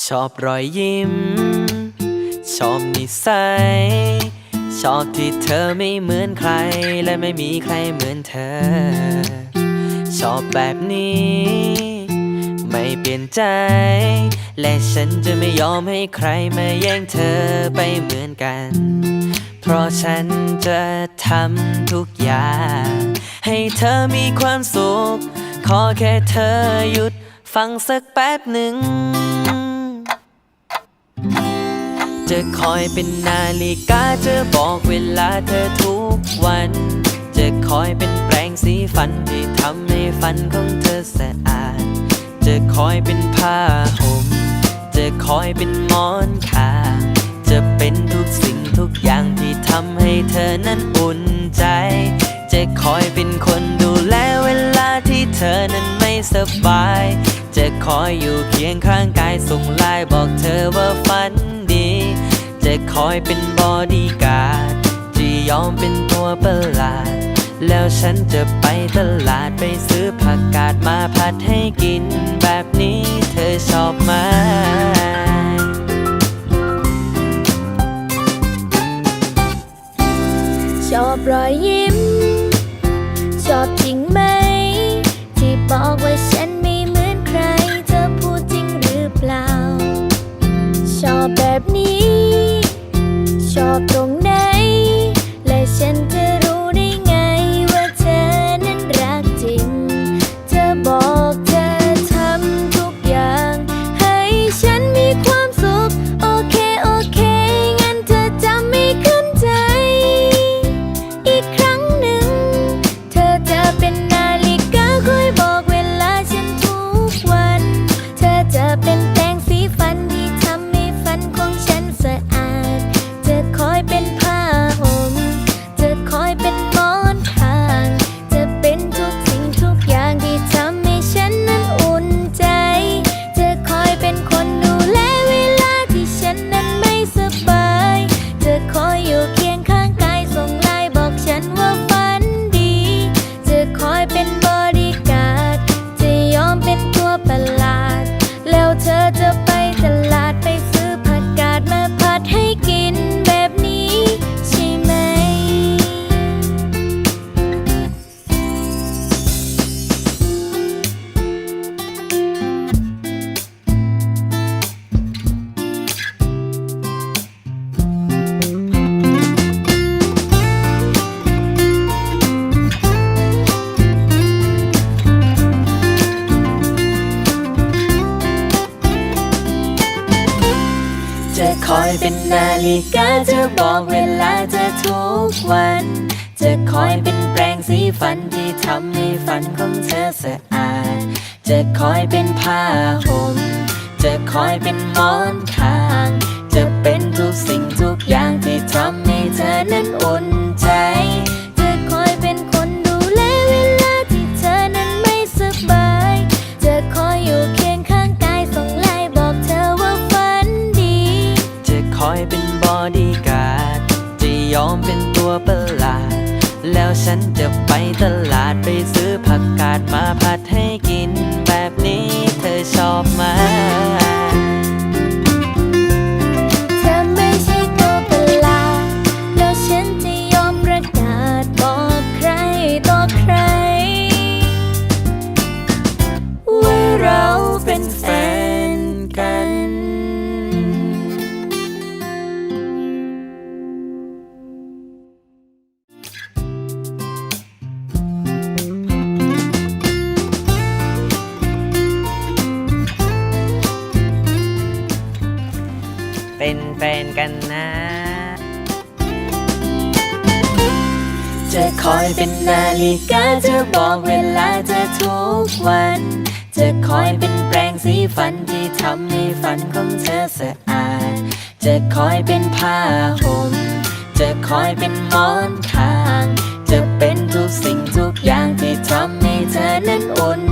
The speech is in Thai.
ชอบรอยยิ้ม ชอบนิสัย ชอบที่เธอไม่เหมือนใคร และไม่มีใครเหมือนเธอ ชอบแบบนี้ ไม่เปลี่ยนใจ และฉันจะไม่ยอมให้ใครมาแย่งเธอไปเหมือนกัน เพราะฉันจะทำทุกอย่าง ให้เธอมีความสุข ขอแค่เธอหยุดฟังสักแป๊บหนึ่ง จะคอยเป็นนาฬิกาจะบอกเวลาเธอทุกวัน จะคอยเป็นแปรงสีฟันที่ทำให้ฟันของเธอสะอาด จะคอยเป็นผ้าห่ม จะคอยเป็นมอนขางจะเป็นทุกสิ่งทุกอย่างที่ทำให้เธอนั้นอุ่นใจ จะคอยเป็นคนดูแลเวลาที่เธอนั้นไม่สบาย จะคอยอยู่เคียงข้างกายส่งไลน์บอกเธอว่าฝัน จะคอยเป็นบอดี้การ์ดจะยอมเป็นตัวประหลาด แล้วฉันจะไปตลาดไปซื้อผักกาดมาผัดให้กิน แบบนี้เธอชอบไหมชอบรอยยิ้ม อยเป็นนาฬิกาจะบอกเวลาเธอทุกวัน จะคอยเป็นแปรงสีฟันที่ทำให้ฟันของเธอสะอาด จะคอยเป็นผ้าห่มจะคอยเป็นมอนข้ อมเป็นตัวประหลาด แล้วฉันจะไปตลาดไปซื้อผักกาดมาผัดให้กินแบบนี้เธอชอบไหม ฟนกันนะ จะคอยเป็นนาฬิกาจะบอกเวลาจะทุกวัน จะคอยเป็นแปรงสีฟันที่ทำให้ฟันของเธอสะอาด จะคอยเป็นผ้าห่ม จะคอยเป็นหมอนข้าง จะเป็นทุกสิ่งทุกอย่างที่ทำให้เธอนั้นอุ่น